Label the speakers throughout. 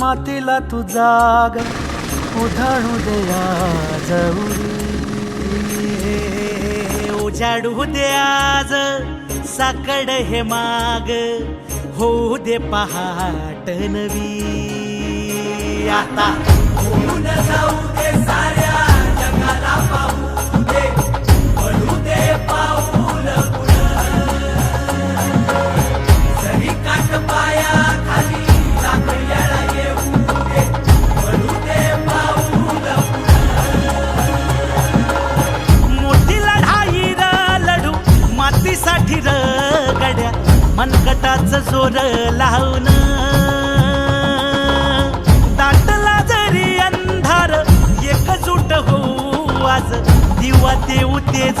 Speaker 1: मातीला तू जाग. उधाणू द्या जवळी उजाडू दे आज साकड हे माग. होऊ दे पहाट नवी. आता जाऊ. ते देऊ तेज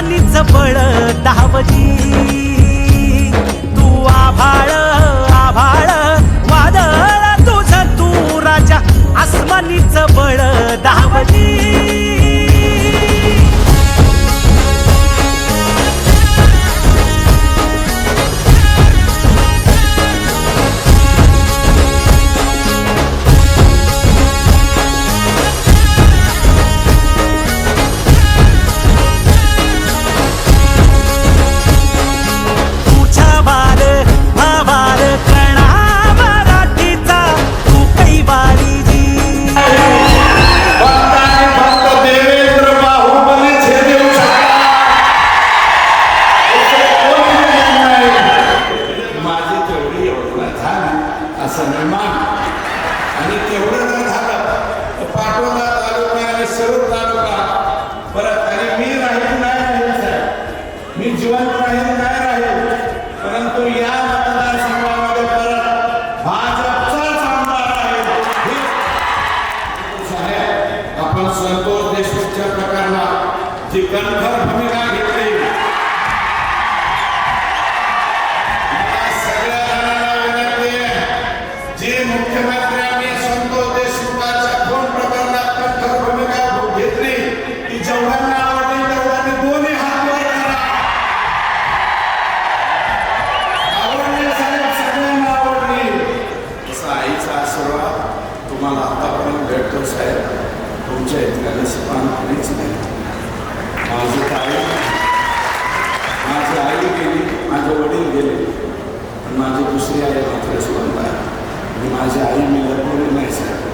Speaker 1: आसमानीच बळ ती
Speaker 2: भूमिका घेतली सगळ्या जणांना विनंती आहे जे मुख्यमंत्र्यांनी संतोष दोन प्रकरणात भूमिका घेतली ती जेवढ्यांना आवडली तेवढ्यांनी दोन्ही हात वर तुम्हाला आतापर्यंत भेटतो साहेब तुमच्या इतक्या लसीपान कोणीच नाही माझी आई माझी आई गेली माझे वडील गेले पण माझी दुसरी आई मात्र जिवंत आहे आणि माझी आई मी लपवली नाही साहेब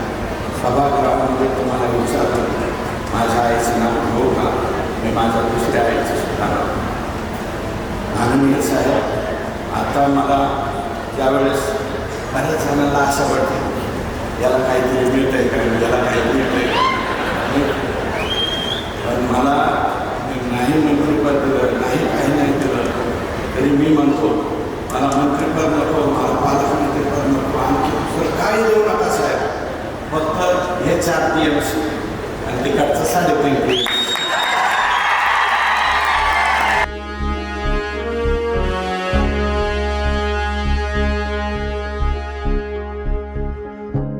Speaker 2: सभागृहामध्ये तुम्हाला विचारलं माझ्या आईचं नाव घेऊ का? मी माझ्या दुसऱ्या आईचं सुद्धा नाव माननीय साहेब आता मला त्यावेळेस बऱ्याच जणांना असं वाटतं याला काहीतरी मिळतंय का? याला काहीतरी मिळतंय का पण मला मी नाही मंत्रिपद दिलं नाही काही नाही दिलं तरी मी म्हणतो मला मंत्रिपद नको मला पालकमंत्रीपद नको आणखी दुसरं काही देऊ नका साहेब. फक्त हे चार पी एम सी आणि तिकडचं साडेतीन पी एम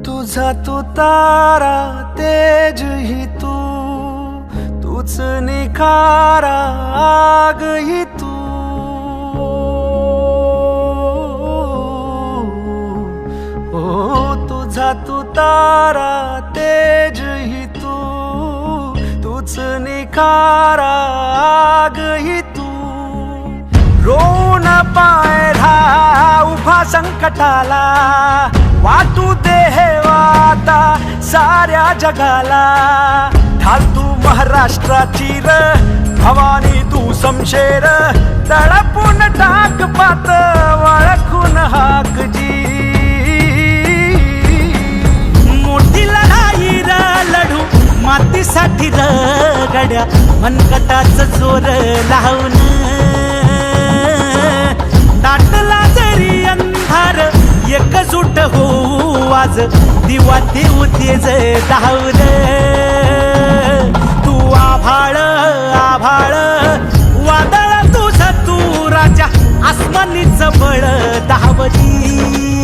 Speaker 1: तुझा तू तारा तेज ही तू तूच निखारा तारा तेज ही तू तूच निखारा आग ही तू. रोन पायरा उभा संकटाला. वाटू दे हे वाता साऱ्या जगाला. ढाल तू महाराष्ट्राची र भवानी तू समशेर. तळपून टाक पात वळखून हाक फिर गड्या मनकटाच जोर लावून दाटला जरी अंधार एकजूट हो आज दिवा देऊ तेज धावल तू आभाळ आभाळ वादळ तुझ तू राजा आसमानीच बळ धावली.